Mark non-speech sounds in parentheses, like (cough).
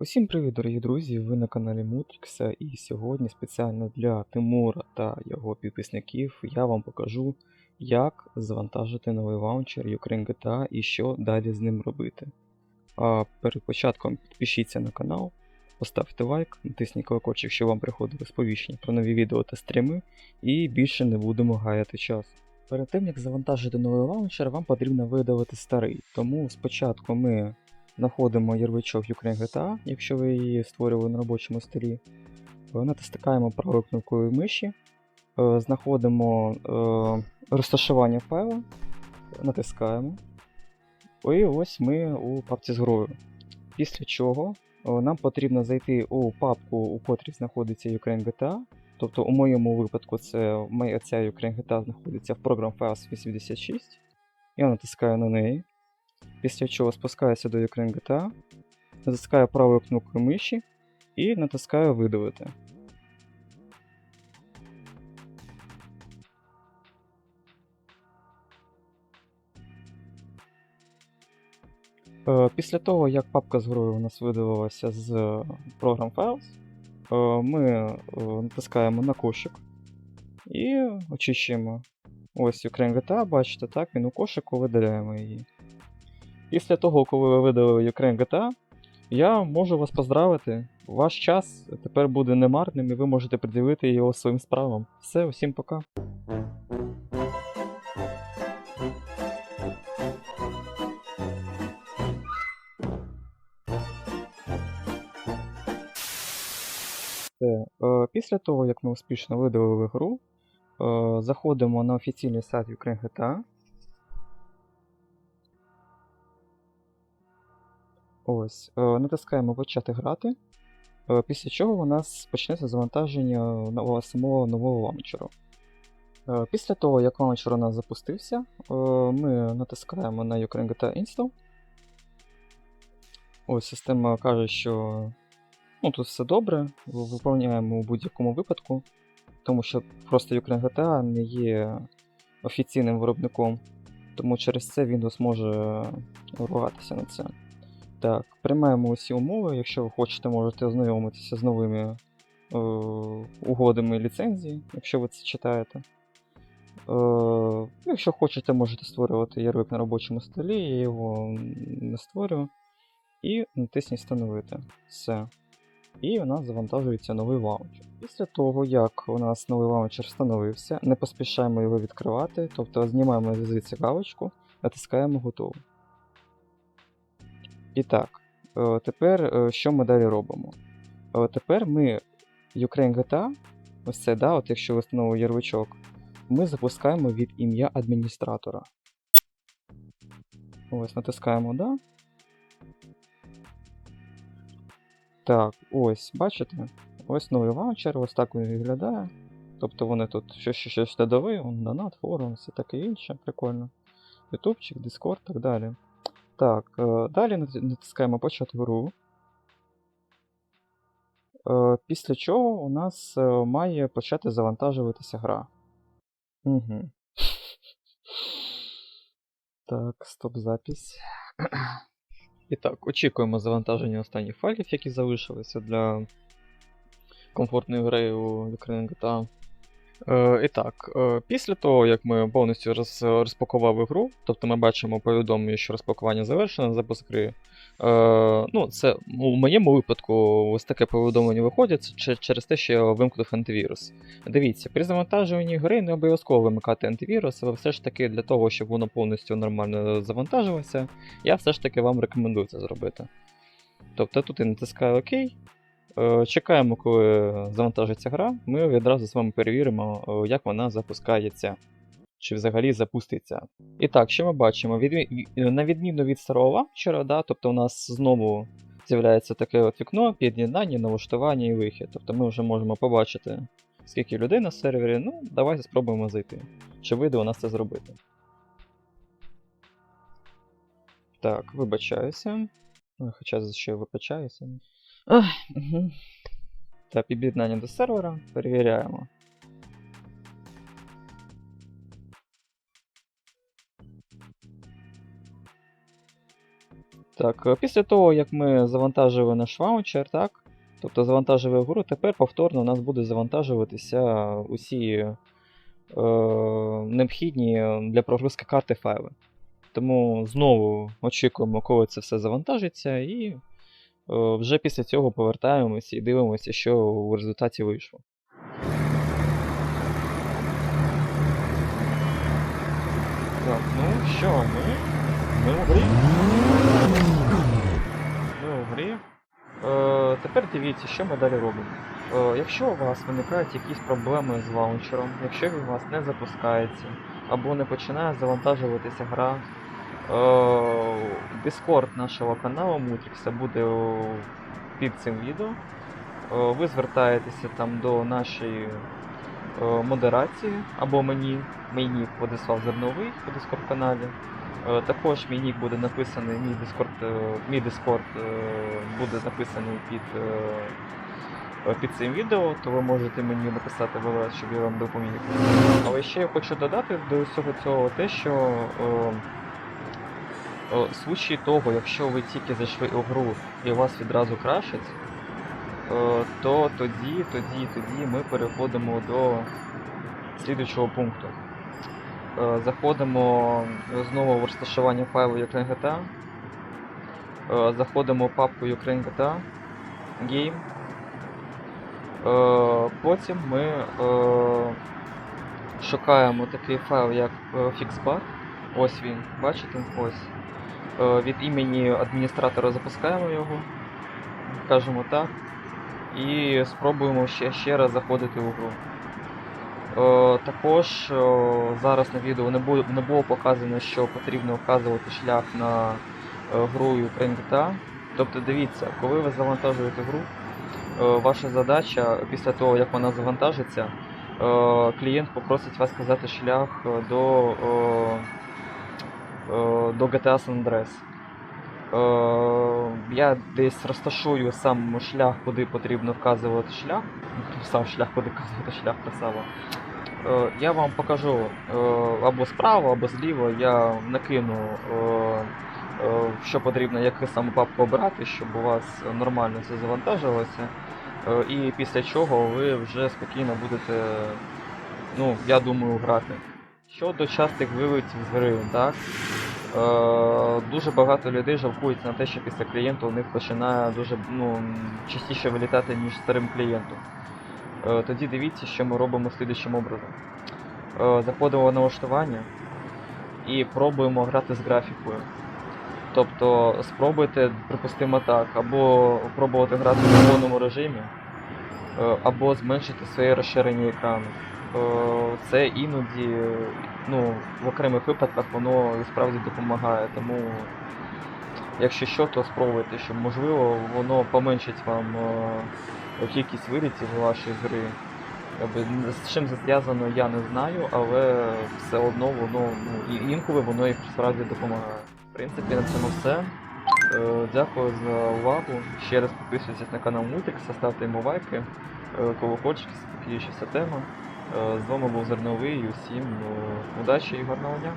Усім привіт, дорогі друзі! Ви на каналі Мутрікса, і сьогодні спеціально для Тимура та його підписників я вам покажу, як завантажити новий ваучер Ukraine GTA і що далі з ним робити. А перед початком підпишіться на канал, поставте лайк, натисніть колокольчик, щоб вам приходили сповіщення про нові відео та стріми, і більше не будемо гаяти час. Перед тим як завантажити новий лаунчер, вам потрібно видалити старий. Тому спочатку ми знаходимо ярличок Ukraine GTA, якщо ви її створювали на робочому столі. Е, Натискаємо правою кнопкою миші, е, знаходимо е, розташування файла, натискаємо. І ось ми у папці з грою. Після чого нам потрібно зайти у папку, у котрій знаходиться Ukraine GTA. Тобто, у моєму випадку, це ця Ukraine GTA знаходиться в Program Files 86. Я натискаю на неї. Після чого спускаюся до Ukraine GTA, натискаю правою кнопкою миші і натискаю видалити. Е, Після того, як папка з грою у нас видалилася з Program Files, е, ми е, натискаємо на кошик і очищуємо. Ось Ukraine GTA, бачите, так, він у кошику видаляємо її. Після того, коли ви видали Ukraine GTA, я можу вас поздравити. Ваш час тепер буде немарним і ви можете приділити його своїм справам. Все, усім пока. Е, Після того, як ми успішно видалили гру, е, заходимо на офіційний сайт Ukraine GTA. Ось, е, натискаємо почати грати. е, Після чого у нас почнеться завантаження самого нового лаунчеру. Е, Після того, як лаунчер у нас запустився, ми натискаємо на Ukraine GTA Install. Ось система каже, що ну, тут все добре, виповняємо у будь-якому випадку, тому що просто Ukraine GTA не є офіційним виробником, тому через це Windows може ругатися на це. Так, приймаємо усі умови. Якщо ви хочете, можете ознайомитися з новими е, угодами ліцензії, якщо ви це читаєте. Е, якщо хочете, можете створювати ярлик на робочому столі, я його не створю. І натисніть Встановити. Все. І у нас завантажується новий лаунчер. Після того, як у нас новий лаунчер встановився, не поспішаємо його відкривати, тобто знімаємо звідси галочку, натискаємо готово. І так, е, тепер е, що ми далі робимо? Е, Тепер ми Ukraine GTA, ось це, да, от якщо ви встановили ярличок, ми запускаємо від ім'я адміністратора. Ось, натискаємо да. Так, ось, бачите? Ось новий лаунчер, ось так він виглядає. Тобто вони тут щось щось, додали, он донат, форум, все таке інше, прикольно. Ютубчик, Discord, так далі. Так, е, далі натискаємо почати гру. Е, Після чого у нас е, має почати завантажуватися гра. Угу. (laughs) Так, стоп запись. (clears throat) І так, очікуємо завантаження останніх файлів, які залишилися для комфортної гри у Ukraine GTA. Е, і так, е, після того, як ми повністю роз, розпакували гру, тобто ми бачимо повідомлення, що розпакування завершено, запуск гри. Е, ну, це у моєму випадку ось таке повідомлення виходить через те, що я вимкнув антивірус. Дивіться, при завантажуванні гри не обов'язково вимикати антивірус, але все ж таки для того, щоб воно повністю нормально завантажилося, я все ж таки вам рекомендую це зробити. Тобто тут я натискаю ОК. Е, Чекаємо, коли завантажиться гра, ми відразу з вами перевіримо, е, як вона запускається, чи взагалі запуститься. І так, що ми бачимо? Відмі- На відміну від старого да, тобто у нас знову з'являється таке от вікно, під'єднання, налаштування і вихід. Тобто ми вже можемо побачити, скільки людей на сервері. Ну, давайте спробуємо зайти. Чи вийде у нас це зробити. Так, вибачаюся. Хоча що вибачаюся. Ах, угу. Так, під'єднання до сервера. Перевіряємо. Так, е, після того, як ми завантажили наш ваучер, так? Тобто завантажили гру, тепер повторно у нас буде завантажуватися усі е, необхідні для прогрузки карти файли. Тому знову очікуємо, коли це все завантажиться, і вже після цього повертаємося і дивимося, що в результаті вийшло. Так, ну що, ми, ми в грі. Ми в грі. Е, тепер дивіться, що ми далі робимо. Е, якщо у вас виникають якісь проблеми з лаунчером, якщо він у вас не запускається, або не починає завантажуватися гра, е, Discord нашого каналу Mutrix буде під цим відео. Е, ви звертаєтеся там до нашої е, модерації або мені. Мій нік Владислав Зерновий по Discord каналі. Е, Також мій нік буде написаний, мій Discord, е, мій Discord е, буде написаний під, е, е, під цим відео, то ви можете мені написати в щоб я вам допоміг. Але ще я хочу додати до всього цього те, що е, е, в случаї того, якщо ви тільки зайшли у гру і у вас відразу крашить, е, то тоді, тоді, тоді ми переходимо до слідуючого пункту. Е, Заходимо знову в розташування файлу Ukraine GTA. Е, Заходимо в папку Ukraine GTA Game. Потім ми шукаємо такий файл, як FixBar. Ось він, бачите? Ось. Е, Від імені адміністратора запускаємо його. Кажемо так. І спробуємо ще, ще раз заходити у гру. Е, Також е, зараз на відео не було, не було показано, що потрібно вказувати шлях на гру Ukraine GTA. Тобто дивіться, коли ви завантажуєте гру, ваша задача після того, як вона завантажиться, клієнт попросить вас сказати шлях до, е, до GTA San Andreas. Е, Я десь розташую сам шлях, куди потрібно вказувати шлях. Сам шлях, куди вказувати шлях красава. Е, Я вам покажу е, або справа, або зліва. Я накину, е, е, що потрібно, яку саме папку обрати, щоб у вас нормально все завантажилося. Е, І після чого ви вже спокійно будете, ну, я думаю, грати. Щодо частих вилетів з гри, так? Е, дуже багато людей жалкують на те, що після клієнту у них починає дуже ну, частіше вилітати, ніж старим клієнтом. Е, Тоді дивіться, що ми робимо слідчим образом. Е, Заходимо в налаштування і пробуємо грати з графікою. Тобто спробуйте, припустимо так, або пробувати грати в червоному режимі, або зменшити своє розширення екрану. Е, Це іноді, ну, в окремих випадках воно і справді допомагає. Тому, якщо що, то спробуйте, щоб можливо воно поменшить вам е, кількість вилітів у вашій гри. З чим це зв'язано, я не знаю, але все одно воно ну, інколи воно і справді допомагає. В принципі, на цьому все. Е, Дякую за увагу. Ще раз підписуйтесь на канал Мультикс, ставте йому лайки, е, колокольчики, спокійніше вся тема. Е, З вами був Зерновий усім е, удачі і гарного дня.